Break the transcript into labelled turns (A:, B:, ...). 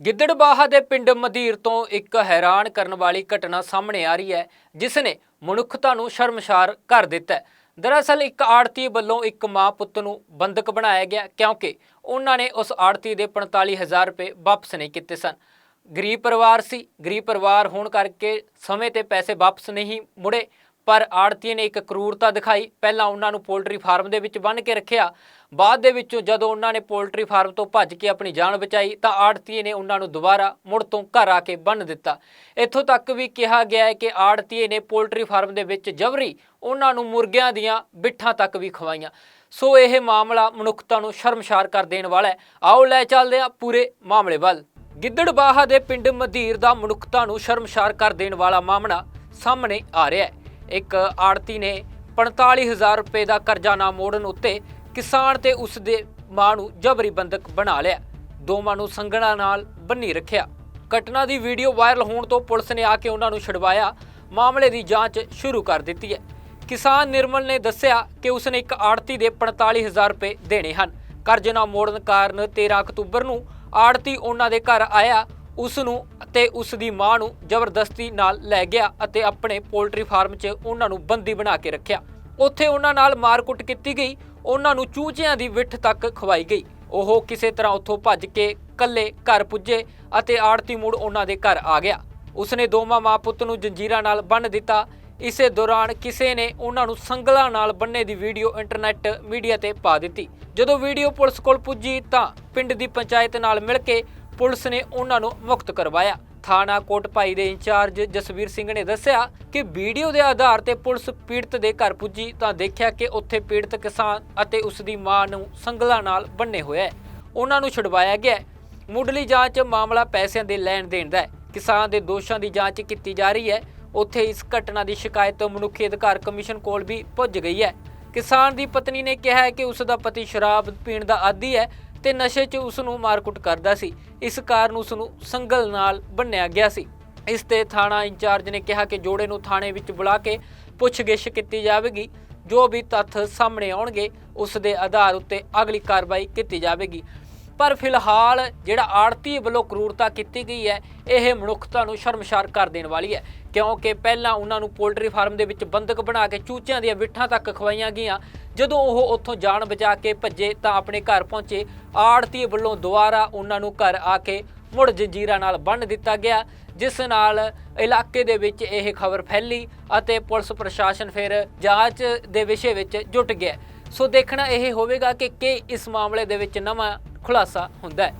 A: ਗਿੱਦੜਬਾਹਾ ਦੇ ਪਿੰਡ ਮਧੀਰ ਤੋਂ ਇੱਕ ਹੈਰਾਨ ਕਰਨ ਵਾਲੀ ਘਟਨਾ ਸਾਹਮਣੇ ਆ ਰਹੀ ਹੈ, ਜਿਸ ਨੇ ਮਨੁੱਖਤਾ ਨੂੰ ਸ਼ਰਮਸ਼ਾਰ ਕਰ ਦਿੱਤਾ ਹੈ। ਦਰਅਸਲ ਇੱਕ ਆੜਤੀ ਵੱਲੋਂ ਇੱਕ ਮਾਂ ਪੁੱਤ ਨੂੰ ਬੰਦਕ ਬਣਾਇਆ ਗਿਆ, ਕਿਉਂਕਿ ਉਹਨਾਂ ਨੇ ਉਸ ਆੜਤੀ ਦੇ 45000 ਰੁਪਏ ਵਾਪਸ ਨਹੀਂ ਕੀਤੇ ਸਨ। ਗਰੀਬ ਪਰਿਵਾਰ ਸੀ, ਗਰੀਬ ਪਰਿਵਾਰ ਹੋਣ ਕਰਕੇ ਸਮੇਂ ਤੇ ਪੈਸੇ ਵਾਪਸ ਨਹੀਂ ਮੁੜੇ। ਪਰ ਆੜਤੀ ਨੇ ਇੱਕ ਕਰੂਰਤਾ ਦਿਖਾਈ। ਪਹਿਲਾਂ ਉਹਨਾਂ ਨੂੰ ਪੋਲਟਰੀ ਫਾਰਮ ਦੇ ਵਿੱਚ ਬੰਨ੍ਹ ਕੇ ਰੱਖਿਆ। ਬਾਅਦ ਦੇ ਵਿੱਚੋਂ ਜਦੋਂ ਉਹਨਾਂ ਨੇ ਪੋਲਟਰੀ ਫਾਰਮ ਤੋਂ ਭੱਜ ਕੇ ਆਪਣੀ ਜਾਨ ਬਚਾਈ, ਤਾਂ ਆੜਤੀਏ ਨੇ ਉਹਨਾਂ ਨੂੰ ਦੁਬਾਰਾ ਮੁੜ ਤੋਂ ਘਰ ਆ ਕੇ ਬੰਨ੍ਹ ਦਿੱਤਾ। ਇੱਥੋਂ ਤੱਕ ਵੀ ਕਿਹਾ ਗਿਆ ਹੈ ਕਿ ਆੜਤੀਏ ਨੇ ਪੋਲਟਰੀ ਫਾਰਮ ਦੇ ਵਿੱਚ ਜਬਰੀ ਉਹਨਾਂ ਨੂੰ ਮੁਰਗਿਆਂ ਦੀਆਂ ਬਿੱਠਾਂ ਤੱਕ ਵੀ ਖਵਾਈਆਂ। ਸੋ ਇਹ ਮਾਮਲਾ ਮਨੁੱਖਤਾ ਨੂੰ ਸ਼ਰਮਸ਼ਾਰ ਕਰ ਦੇਣ ਵਾਲਾ ਹੈ। ਆਓ ਲੈ ਚੱਲਦੇ ਹਾਂ ਪੂਰੇ ਮਾਮਲੇ ਵੱਲ। ਗਿੱਦੜਬਾਹਾ ਦੇ ਪਿੰਡ ਮਧੀਰ ਦਾ ਮਨੁੱਖਤਾ ਨੂੰ ਸ਼ਰਮਸ਼ਾਰ ਕਰ ਦੇਣ ਵਾਲਾ ਮਾਮਲਾ ਸਾਹਮਣੇ ਆ ਰਿਹਾ ਹੈ। ਇੱਕ ਆੜਤੀ ਨੇ 45000 ਰੁਪਏ ਦਾ ਕਰਜ਼ਾ ਨਾ ਮੋੜਨ ਉੱਤੇ ਕਿਸਾਨ ਤੇ ਉਸ ਦੇ ਮਾਂ ਨੂੰ ਜਬਰੀ ਬੰਦਕ ਬਣਾ ਲਿਆ। ਦੋਵਾਂ ਨੂੰ ਸੰਗਣਾ ਨਾਲ ਬੰਨੀ ਰੱਖਿਆ। ਘਟਨਾ ਦੀ ਵੀਡੀਓ ਵਾਇਰਲ ਹੋਣ ਤੋਂ ਪੁਲਿਸ ਨੇ ਆ ਕੇ ਉਹਨਾਂ ਨੂੰ ਛੁਡਵਾਇਆ। ਮਾਮਲੇ ਦੀ ਜਾਂਚ ਸ਼ੁਰੂ ਕਰ ਦਿੱਤੀ ਹੈ। ਕਿਸਾਨ ਨਿਰਮਲ ਨੇ ਦੱਸਿਆ ਕਿ ਉਸਨੇ ਇੱਕ ਆੜਤੀ ਦੇ 45000 ਰੁਪਏ ਦੇਣੇ ਹਨ। ਕਰਜ਼ੇ ਨਾ ਮੋੜਨ ਕਾਰਨ 13 ਅਕਤੂਬਰ ਨੂੰ ਆੜਤੀ ਉਹਨਾਂ ਦੇ ਘਰ ਆਇਆ। ਉਸ ਨੂੰ ਤੇ ਉਸ ਦੀ ਮਾਂ ਨੂੰ ਜ਼ਬਰਦਸਤੀ ਨਾਲ ਲੈ ਗਿਆ ਅਤੇ ਆਪਣੇ ਪੋਲਟਰੀ ਫਾਰਮ 'ਚ ਉਹਨਾਂ ਨੂੰ ਬੰਦੀ ਬਣਾ ਕੇ ਰੱਖਿਆ। ਉੱਥੇ ਉਹਨਾਂ ਨਾਲ ਮਾਰਕੁੱਟ ਕੀਤੀ ਗਈ। ਉਹਨਾਂ ਨੂੰ ਚੂਚਿਆਂ ਦੀ ਵਿੱਠ ਤੱਕ ਖਵਾਈ ਗਈ। ਉਹ ਕਿਸੇ ਤਰ੍ਹਾਂ ਉੱਥੋਂ ਭੱਜ ਕੇ ਕੱਲੇ ਘਰ ਪੁੱਜੇ ਅਤੇ ਆੜਤੀ ਮੁੜ ਉਹਨਾਂ ਦੇ ਘਰ ਆ ਗਿਆ। ਉਸਨੇ ਦੋਵਾਂ ਮਾਂ ਪੁੱਤ ਨੂੰ ਜੰਜੀਰਾਂ ਨਾਲ ਬੰਨ੍ਹ ਦਿੱਤਾ। ਇਸੇ ਦੌਰਾਨ ਕਿਸੇ ਨੇ ਉਹਨਾਂ ਨੂੰ ਸੰਗਲਾਂ ਨਾਲ ਬੰਨੇ ਦੀ ਵੀਡੀਓ ਇੰਟਰਨੈਟ ਮੀਡੀਆ ਤੇ ਪਾ ਦਿੱਤੀ। ਜਦੋਂ ਵੀਡੀਓ ਪੁਲਿਸ ਕੋਲ ਪੁੱਜੀ ਤਾਂ ਪਿੰਡ ਦੀ ਪੰਚਾਇਤ ਨਾਲ ਮਿਲ ਕੇ ਪੁਲਿਸ ਨੇ ਉਹਨਾਂ ਨੂੰ ਮੁਕਤ ਕਰਵਾਇਆ। ਥਾਣਾ ਕੋਟਪਾਈ ਦੇ ਇੰਚਾਰਜ ਜਸਵੀਰ ਸਿੰਘ ਨੇ ਦੱਸਿਆ ਕਿ ਵੀਡੀਓ ਦੇ ਆਧਾਰ ਤੇ ਪੁਲਿਸ ਪੀੜਤ ਦੇ ਘਰ ਪੁੱਜੀ ਤਾਂ ਦੇਖਿਆ ਕਿ ਉੱਥੇ ਪੀੜਤ ਕਿਸਾਨ ਅਤੇ ਉਸ ਦੀ ਮਾਂ ਨੂੰ ਸੰਗਲਾਂ ਨਾਲ ਬੰਨੇ ਹੋਇਆ ਹੈ। ਉਹਨਾਂ ਨੂੰ ਛੁਡਵਾਇਆ ਗਿਆ ਮੁੱਢਲੀ ਜਾਂਚ ਮਾਮਲਾ ਪੈਸਿਆਂ ਦੇ ਲੈਣ ਦੇਣ ਦਾ ਹੈ। ਕਿਸਾਨ ਦੇ ਦੋਸ਼ਾਂ ਦੀ ਜਾਂਚ ਕੀਤੀ ਜਾ ਰਹੀ ਹੈ। ਉੱਥੇ ਇਸ ਘਟਨਾ ਦੀ ਸ਼ਿਕਾਇਤ ਮਨੁੱਖੀ ਅਧਿਕਾਰ ਕਮਿਸ਼ਨ ਕੋਲ ਵੀ ਪੁੱਜ ਗਈ ਹੈ। ਕਿਸਾਨ ਦੀ ਪਤਨੀ ਨੇ ਕਿਹਾ ਹੈ ਕਿ ਉਸ ਦਾ ਪਤੀ ਸ਼ਰਾਬ ਪੀਣ ਦਾ ਆਦੀ ਹੈ। ਤੇ ਨਸ਼ੇ 'ਚ ਉਸ ਨੂੰ ਮਾਰਕੁੱਟ ਕਰਦਾ ਸੀ। ਇਸ ਕਾਰਨ ਉਸ ਨੂੰ ਸੰਗਲ ਨਾਲ ਬੰਨਿਆ ਗਿਆ ਸੀ। ਇਸ ਤੇ ਥਾਣਾ ਇੰਚਾਰਜ ਨੇ ਕਿਹਾ ਕਿ ਜੋੜੇ ਨੂੰ ਥਾਣੇ ਵਿੱਚ ਬੁਲਾ ਕੇ ਪੁੱਛਗਿੱਛ ਕੀਤੀ ਜਾਵੇਗੀ। ਜੋ ਵੀ ਤੱਥ ਸਾਹਮਣੇ ਆਉਣਗੇ, ਉਸ ਦੇ ਆਧਾਰ ਉੱਤੇ ਅਗਲੀ ਕਾਰਵਾਈ ਕੀਤੀ ਜਾਵੇਗੀ। ਪਰ ਫਿਲਹਾਲ ਜਿਹੜਾ ਆੜਤੀ ਵੱਲੋਂ ਕਰੂਰਤਾ ਕੀਤੀ ਗਈ ਹੈ, ਇਹ ਮਨੁੱਖਤਾ ਨੂੰ ਸ਼ਰਮਸ਼ਾਰ ਕਰ ਦੇਣ ਵਾਲੀ ਹੈ। ਕਿਉਂਕਿ ਪਹਿਲਾਂ ਉਹਨਾਂ ਨੂੰ ਪੋਲਟਰੀ ਫਾਰਮ ਦੇ ਵਿੱਚ ਬੰਦਕ ਬਣਾ ਕੇ ਚੂਚਿਆਂ ਦੀਆਂ ਵਿੱਠਾਂ ਤੱਕ ਖਵਾਈਆਂ ਗਈਆਂ। ਜਦੋਂ ਉਹ ਉੱਥੋਂ ਜਾਨ ਬਚਾ ਕੇ ਭੱਜੇ ਤਾਂ ਆਪਣੇ ਘਰ ਪਹੁੰਚੇ। ਆੜਤੀ ਵੱਲੋਂ ਦੁਬਾਰਾ ਉਹਨਾਂ ਨੂੰ ਘਰ ਆ ਕੇ ਮੁੜ ਜੰਜੀਰਾਂ ਨਾਲ ਬੰਨ੍ਹ ਦਿੱਤਾ ਗਿਆ, ਜਿਸ ਨਾਲ ਇਲਾਕੇ ਦੇ ਵਿੱਚ ਇਹ ਖਬਰ ਫੈਲੀ ਅਤੇ ਪੁਲਿਸ ਪ੍ਰਸ਼ਾਸਨ ਫਿਰ ਜਾਂਚ ਦੇ ਵਿਸ਼ੇ ਵਿੱਚ ਜੁਟ ਗਿਆ। ਸੋ ਦੇਖਣਾ ਇਹ ਹੋਵੇਗਾ ਕਿ ਕੀ ਇਸ ਮਾਮਲੇ ਦੇ ਵਿੱਚ ਨਵਾਂ ਖੁਲਾਸਾ ਹੁੰਦਾ ਹੈ।